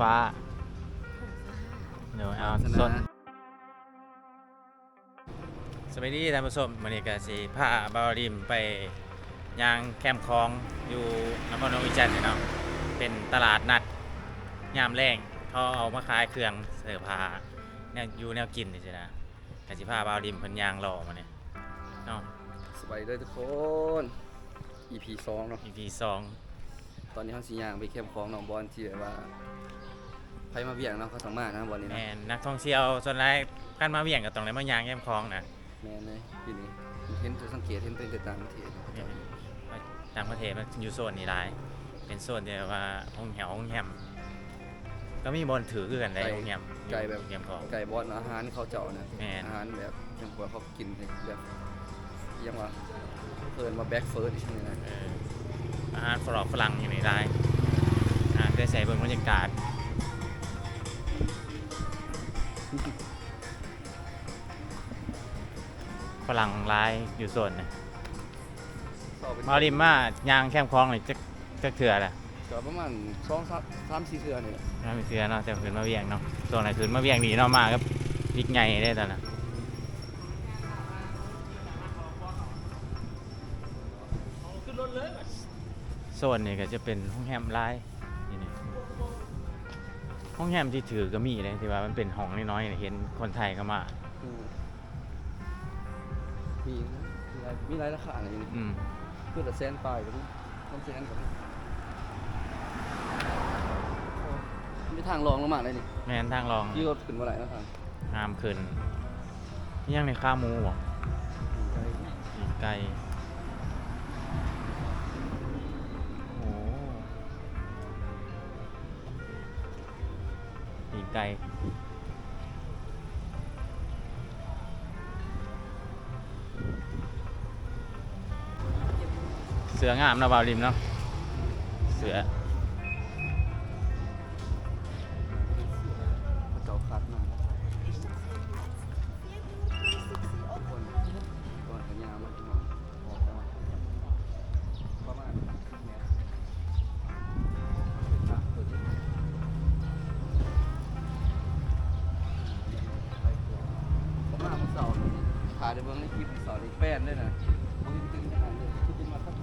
ฟ้าเดี๋ยวเอาสดสวัสดีท่านผู้ชมวันนี้ก็สิพาบาวริมไปย่างแคมป์คลองอยู่นครหลวงวิจันทร์เนาะเป็นตลาดนัดยามแรงเขาเอามาขายเครื่องเสื้อผ้าแนวอยู่แนวกินนี่สินะกสิพาบาวริมเพิ่นย่างรอมาเนี่ยเนาะสบายดีทุกคน EP 2เนาะ EP สองตอนนี้เขาสีย่างไปเข้มของหนองบอลที่แบบว่า ใครมาเบี่ยงเนาะเขาสามารถนะบอลนี้แมนะนนักท่องเที่ยวส่วนใหญ่กันมาเวียงกับตรงไหนมาย่างแคมป์คลองนะแม่นเลยปีนี้เห็นสังเกตเห็นเป็นแต่ต่างประเทศนะเนี่ยต่างประเทศมันอยู่โซนนี้หลาย เป็นโซนที่แบบว่าห้องแถวห้องแฮมก็มีบอลถือคือกันได้ห้องแฮมไก่แบบแฮมของ ไก่บอลอาหารเขาเจาะนะแม่น อาหารแบบยังกว่าเขากินแบบยังว่าเพิ่นมาแบ็กเฟิร์สอีกนี่นะเอออาหารฝรั่งฝรั่งอยู่ในร้านอ่าเคยใส่เบิ่งบรรยากาศ ฝรั่งร้ายอยู่โซนนะต่อเป็นมาริมมายางแคมป์คลองเลยจะจะเถื่อแหละก็ประมาณสองสามสามสี่เทื่อนี่แหละน่ามีเถื่อเนาะแต่คืนมาเวียงเนาะโซนไหนคืนมาเวียงหนีเนาะมาก็บิ๊กใหญ่ได้แต่ละโซนนี่ก็จะเป็นห้องแฮมไลายนี่นี่ ห้องแฮมที่ถือก็มีเลยที่ว่ามันเป็นห้องน้อยๆเนี่ยเห็นคนไทยก็มาอืมมีนะมีหลายมีหลายราคาอะไรอยู่นี่อืมคือแต่แซนปลายกับนี่ต้องแซนกับนี่โอ้มีทางรองลงมาเลยนี่แม่นทางรองยี่รถขึ้นมาไหนแล้วทางงามขึ้นนี่ยังในข้าหมูบอกอีกไก่โเสืองามนะบาวริมเนาะเสือาร์นี่แป้นด้วยนะมึงตึงขนาดนี้คือเป็นมาครับ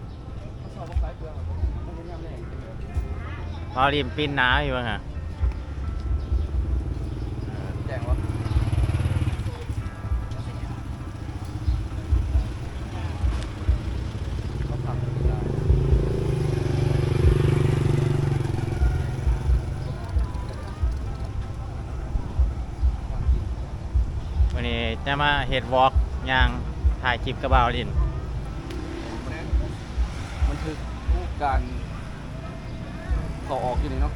เขาสอบว่าขายเปลือกเหรอมันเป็นยามแรงจริงเลยบาวริมปิ้นน้ำอยู่บ้างฮะแจ้งว่าเขาทำไม่ได้วันนี้จะมาเฮ็ดวอล์กย่าง ถ่ายคลิปกับบาวริมมันคือการเขาออกอยู่นี่เนาะ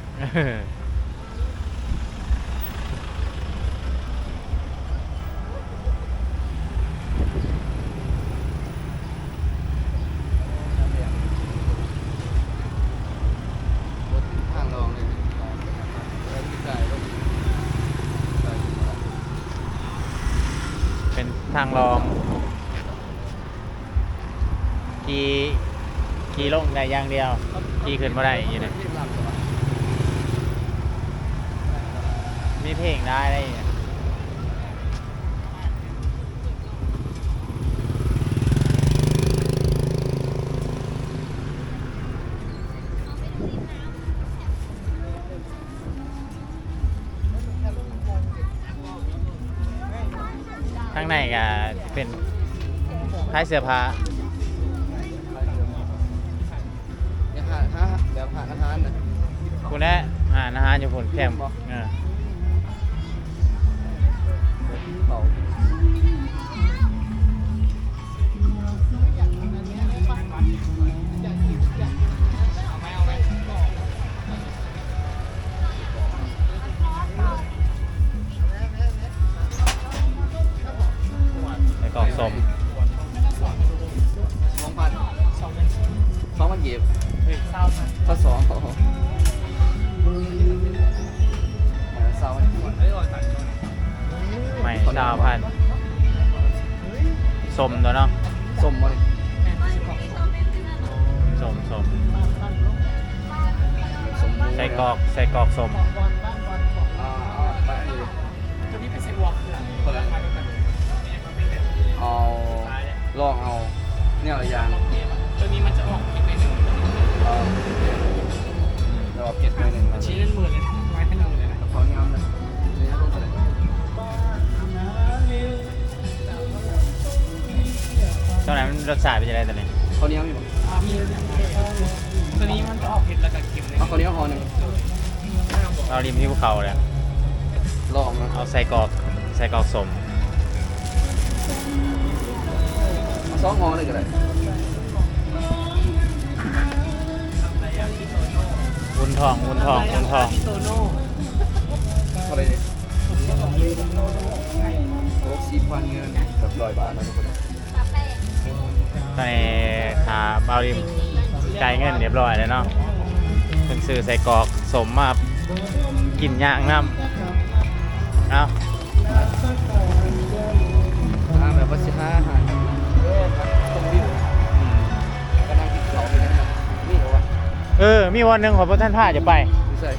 รถทางรองเลยแล้วที่ไกลรถไกลมาเป็นทางรองขี่ ขี่ลงได้อย่างเดียว ขี่ขึ้นมาได้อย่างนี้เลยที่หลังตัวมีเพลงได้ได้อย่างเงี้ยข้างในก็เป็นท้ายเสื้อผ้า หาแบบหาอาหารนะคุณแน่อาหารอาหารอยู่ผลแคมป์เออเขา กรอกใส่กรอกสมลาองเอาลองเอาเนี่ยอะไรยางตัวนี้มันจะออกเก็บไปหนึ่งเราเก็บไปหนึ่งชี้นหมื่นชี้เป็นหมื่นเลยนะตอนไหนมันรสชาติเป็นยังไงตอนนี้เขาเนี้ยมีบ้าง ตัวนี้มันจะออกเผ็ดแล้วก็เค็มเลยเอาเขาเนี่ยห่อหนึ่งเราริมที่ภูเขาเลยลองนะเอาใส่กรอกใส่กรอกสมเอาสองห่อเลยก็ได้วุ้นทองวุ้นทองวุ้นทองโตโน่เขาเลยโอ้สี่พันเงินแบบร้อยบาทนะทุกคนตอนนี้ขาเบาริม จ่ายเงินเรียบร้อยแล้วเนาะเป็นซื้อใส่กรอกสมมากินย่างน้ำเอาอ่าแบบว่าสิห้าอาหารเออครับตรงวิวอืมก็นั่งกินข้าวอยู่นั่นนะนี่เหรอวะเออ มีวันหนึ่งขอพระท่านพาจะไปไม่ใช่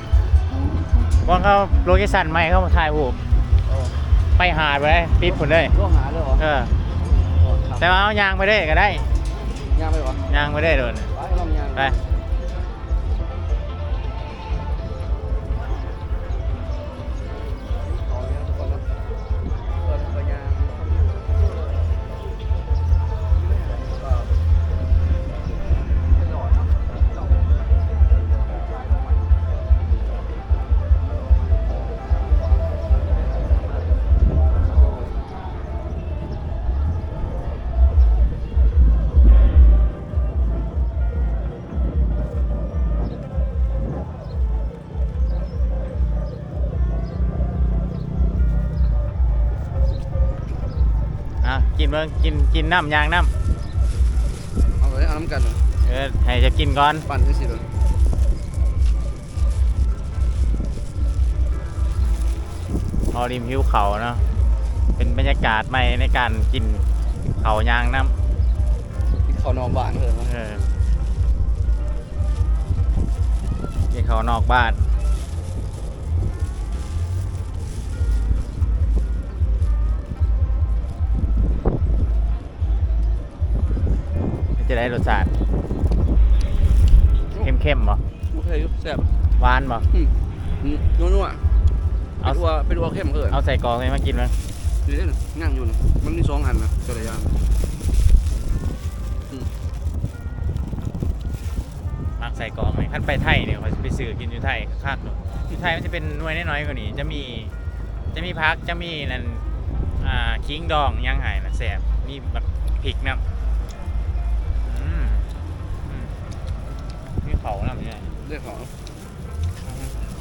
วันเขาโลเคชั่นใหม่เขามาถ่ายรูปโอ้ไปหาดไปเลยปิดผลเลยร่วงหาเลยเหรอเออ โอ้ครับแต่ว่าเอายางไปได้ก็ได้ย่างไปเหรอยางไปได้โดน ไกินเบิ่งกินกินน้ำยางน้เอาเลยเอาน้ำกันเลยำเออให้จะกินก่อนปั่นให้สิเลยพอริมหิวเขาเนาะเป็นบรรยากาศใหม่ในการกินเขายางน้กินข้าวนอกบ้านเลยำนะเออกินเขานอกบ้าน จะได้รสชาติเข้มๆบ่โอเคอยู่แซ่บหวานบ่อืมอืมนัวๆเอาไปดัวไปดัวเข้มเกินเอาใส่กรองให้มากินมั้งอยู่ได้หนึ่งง่างอยู่นะมันมีสองอันนะจักรยานมักใส่กรองไหมขั้นไปไทยเนี่ยเขาจะไปซื้อกินอยู่ไทยคักๆเนอะที่ไทยมันจะเป็นหน่วยน้อยๆกว่านี้ จะมีจะมีพักจะมีนั่นอ่าคิงดองย่างไห่นะแสบมีแบบพริกนะ เขานะเนี่ยเรื่องของ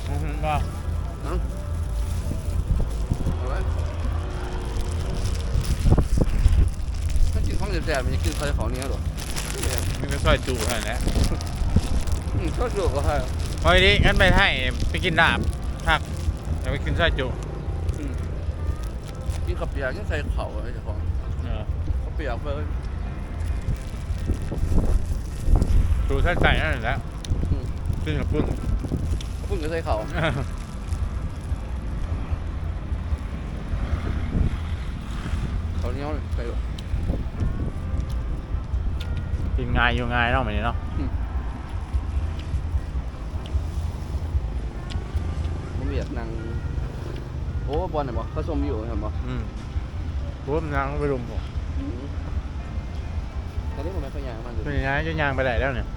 อืมว่าเอาไว้ถ้ากินของแซ่บๆมันจะกินข้าวของเนี้ยหรอมีก็ซอยจูเท่านั้นแหละอืมชอบดูก็ให้พอดีงั้นไปไทยไปกินดาบพักจะไปกินซอยจูอืมกินข้าวเปียกยังใส่เข่าอะไรเจ้าของเออข้าวเปียกเลยจูใส่ใส่นั่นแหละ อืมกินกับปุ้นพุ่งก็ใส่เข่าเขาวเหนี้ยวใส่หรอกินง่ายอยู่ง่ายเนาะเหมือนนี้เนาะผมอยากนั่งโอ้บอลไหนบ่เขาชมอยู่เห็นบ่อืมปุ๊บนางไปรุมผมอืมตอนนี้ผมไม่ค่อยอยากมันเลยเป็นยังไงจะยางไปไหนแล้วเนี่ย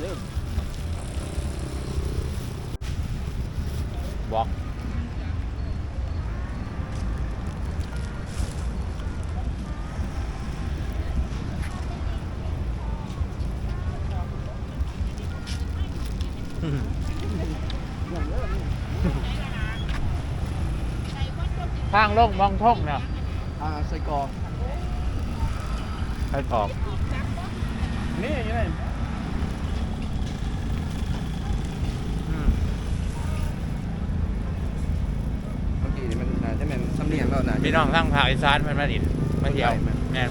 เริ่มบล็อกทางลงมองท่งเนี่ยอ่าใส่กรอกให้ออกนี่ยังไง อืม เมื่อกี้นี่มันน่าจะเป็นสำเนียงแล้วนะพี่น้องทั้งภาคอีสานเพิ่นมาดินมาเที่ยวเข้าใจไหมแม่น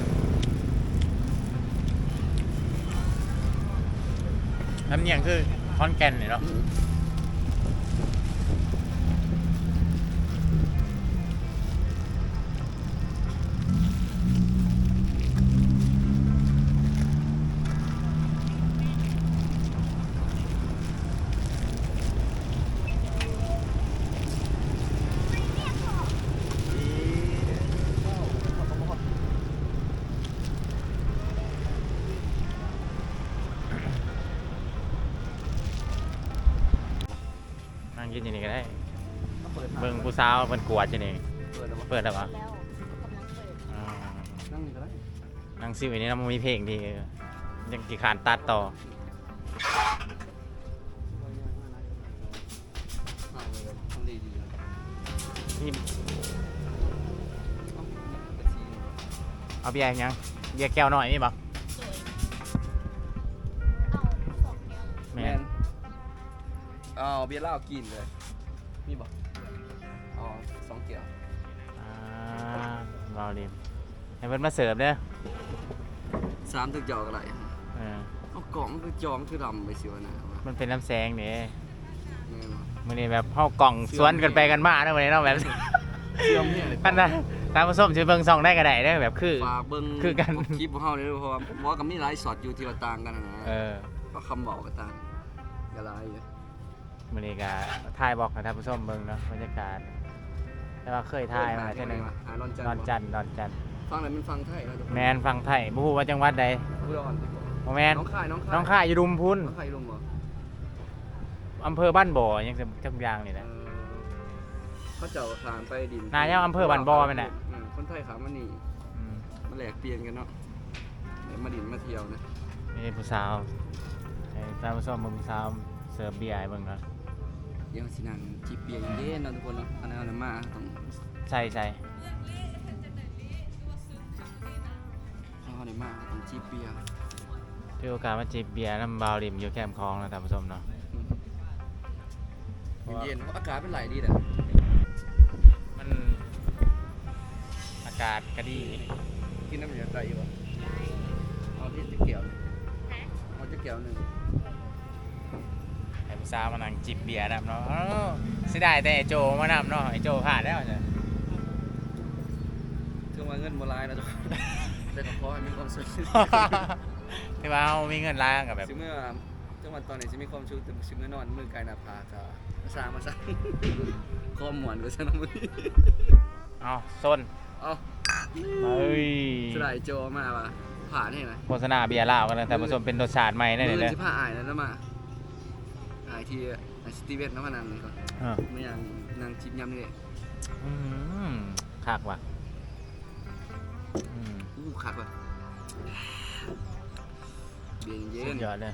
น้ำเนียงคือคอนแก่นนี่เนาะ กินอยู่นี่ก็ได้ก็เปิดทาเบิ่งผู้สาวเพิ่นกวดอยู่นี่ เปิดแล้วบ่เปิดแล้วปะแล้วกำลังเปิดอ๋อนั่งนี่ก็ได้หนังซิวอันนี้นะมันมีเพลงดียังกี่ขานตัดต่ออ่าเลยทำดีดีนะนี่เอาเป็นสีเอาเบียร์ยังเบียร์แก้วหน่อยนี่บ่ เอาเบียร์เหล้ากินเลย มีบ่อ๋อสองเกี่ยวอ่าเราดิให้เพิ่นมาเสิร์ฟเด้อสามตึกจอกอะไรเออเอากล่องคือจอมคือดำไปสิวะนะวะมันเป็นน้ำแสงเด้แม่นบ่มื้อนี้แบบเฮากล่องสวนกันไปกันมาเด้อมื้อนี้เนาะแบบ เชื่อมเนี่ยเลยอันน่ะตามผสมสิเบิ่งซองได้ก็ได้เด้อแบบคือ ฝากเบิ่งคือกัน คลิปของเฮาเลยเด้อเพราะว่าเพราะว่ากับมีหลายช็อตอยู่ที่ว่าต่างกันนะนะเออ ก็คำบอกก็ต่างอย่าหลายอยู่ มื้อนี้ก็ถ่ายบอกให้ท่านผู้ชมเบิ่งเนาะบรรยากาศ แต่ว่าเคยถ่ายมาเทื่อหนึงอ่านอนจันทดอนจันทร์ดอนจันทร์ฟังอะไรมันฟังไทยนะแมนฟังไทยบ่ฮู้ว่าจังหวัดใดอุดรบ่แมนน้องค่ายน้องค่ายน้องค่ายอยู่ดุมพุนน้องค่ายลงเหรออำเภอบ้านบ่อยังจังอย่างนี่แหละ เออเขาเจ้าขามไปดินนายกอำเภอบ้านบ่อแม่นน่ะ อืมคนไทยขามมานี่อืมมาแลกเปลี่ยนกันเนาะเดี๋ยวมาดินมาเที่ยวนะ นี่ผู้สาวให้ท่านผู้ชมเบิ่งผู้สาวเสิร์ฟเบียร์ให้เบิ่งเนาะ เดี๋ยวสินังจีเปียเย็นๆเนาะทุกคนเนาะอันนั้นเอาอะมาต้องใช่ใช่เอาอะไรมาต้องจีเปียถือโอกาสมาจิบเบียร์น้ำบาวริมอยู่แคมป์คลองนะท่านผู้ชมเนาะเย็นๆเพราะอากาศเป็นไหลดีแหละมันอากาศก็ดีกินน้ำเหนียวใจอยู่บ่เอาที่จะเกี่ยวเอาจะเกี่ยวหนึ่ง สาวมานั่งจิบเบียร์นํเนาะอ้าวเสียดายแต่ไอ้โจมานํเนาะไอ้โจพลาดแล้วจ้ะคือว่าเงินโบราณนะทุกคนแต่ก็ขอให้มีความสุขถือว่าเรามีเงินล้างกับแบบสิเมื่อจังหวัดตอนนี้สิมีความสุขแต่สิเมื่อนอนมือไกลหน้าผากก็มาสร้างมาสร้างข้อมหมวนก็ซะนะมึงเอาซนเอ้าเฮ้ยสไลด์โจมาว่ะผ่านให้ไหมโฆษณาเบียร์เหล้ากันเลยแต่ผสมเป็นรสชาติใหม่ได้เลยมืเด้ออสิผ่าอายแล้วนะมา อายที่ไอสตีเวนน้ำมันนังนี่ก่อนเออไม่อย่างนางชิมยำนี่เลยอืมคักว่ะอืมอู้คักว่ะเบียร์เย็สุนดยอดเลย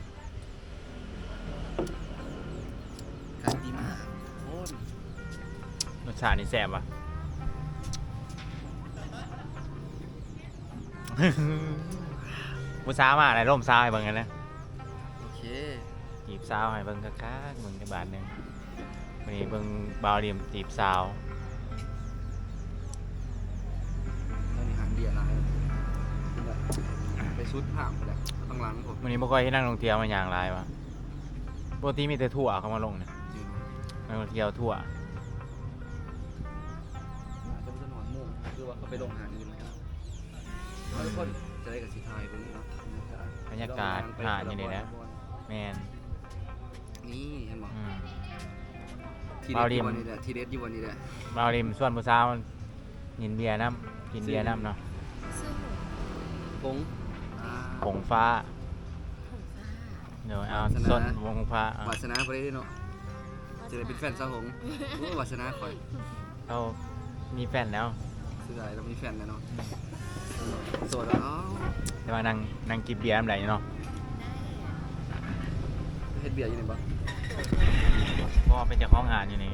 ขายดีมากโอ้ยรสชาตินี่แซ่บว่ะ ผู้สาวมาอะไรร่มสาวให้เบิ่งกันนะโอเค จีบสาวให้เบิ่งคักๆมึงจะบาทหนึงวันนี้เบิ่งบาวเดียมจีบสาวแล้วนี่หางเบียร์ร้ายไปชุดผ่ามไปแล้วต้องล้างผมวันนี้บ่ค่อยให้นั่งลงเที่ยวมาอย่างไรวะปกติมีแต่ทั่วเขามาลงเนี่ยจริงนักท่องเที่ยวทั่วจะเป็นถนนมุ่งคือว่าเขาไปลงหางอื่นนะครับแล้วทุกคนจะได้กับสีไทยคนนี้เนาะบรรยากาศหาดอยู่นี่นะ แมน นี่เห็นบอกอืม ทีบาเด็วดดิอมยู่วันนี้แหละทีเด็ดอยู่วันนี้แหละบาวริมส่วนผู้สาวกินเบียร์น้ำกินเบียร์น้ำเนาะซื้อหมูผงอ่า ผงฟ้าผงฟ้าเดี๋ยวเอาวาสนาส้นวงฟ้าเอาวาสนาพอได้เนาะจะได้เป็นแฟนสาวหงโอ้วาสนาคอยเรามีแฟนแล้วสุดท้ายเรามีแฟนแล้วเนาะโสดแล้วอ้าวแต่ว่านางนางกินเบียร์น้ำไหลเนาะเฮ็ดเบียร์อยู่นี่บ่ เพราะว่าเป็นเจ้าของงานอยู่นี่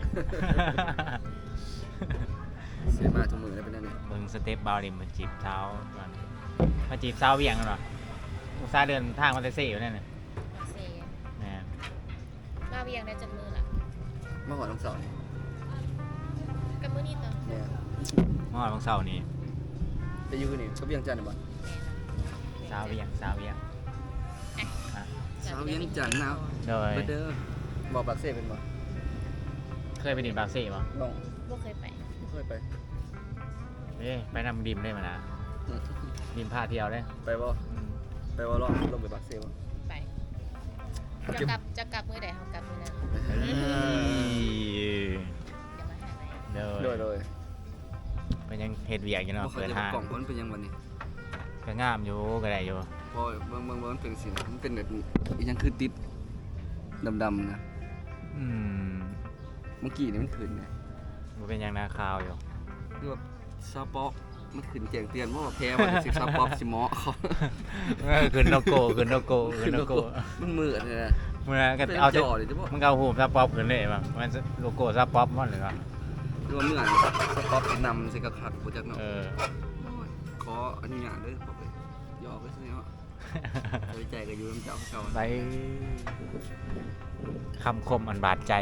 เสียมาทุกมือแล้วเป็นยังไงเบิ่งสเต็ปบาวริมมาจีบสาวก่อนมาจีบสาวเวียงกันหรออุตส่าห์เดินทางมาแต่เซ่อยู่นั่นน่ะเซแม่นมาเวียงได้จังมือล่ะมาหอดน้องสาวนี่กับมือนี่ต่อเนี่ยเมื่อวานวันเสาร์นี้ไปอยู่นี่ก็เวียงจันทร์นี่บ่สาวเวียงสาวเวียงสาวเวียงจันทร์นะโดย เบดเด้อ บอกปากเซ่เป็นบ่เคยไปดินปากเซ่ปะลองบ่เคยไป บ่เคยไปเอ้ยไปนำดิมได้มานะอืมดิมพาเที่ยวได้ไปบ่อืมไปบ่ลองลงไปปากเซ่บ่ไป จะกลับจะกลับมือใดเขากลับมือนั้นเฮ้ยจะมาหาไหมโดโดยยโดยเป็นยังเฮ็ดเวียกอยู่เนาะบ่เคเปิยดจะห้างกล่องมันเป็นยังวันนี้ก็งามอยู่ก็ได้อยู่พอเบิ่งเบิ่งเบิ่งมันเป็นสิมันเป็นแบบอีหยังคือติดดำๆนะ อืมเมื่อกี้นี่มันขึ้นไงมันเป็นอย่างนาคาวอยู่ คือแบบซาป๊อปมันขึ้นแจ้งเตือนว่าแพ้ว่าสิซาป๊อปสิเหมาะเขาเออขึ้นโลโก้ขึ้นโลโก้ขึ้นโลโก้มันมืดเลยนะมึงนะก็เป็นเอาจอเลยจะบอกมึงเอาหูซับป๊อปขึ้นเลยป่ะมันโลโก้ซับป๊อปมันเลยวะคือว่าเมื่อซาป๊อปสินำใส่กระขัดโปรจักเนาะ เออ ขออนุญาตด้วยบอกเลยยอมไปซะเนาะไว้ใจกับยูน้ำเจ้าเขา ไป คำคมอันบาดใจ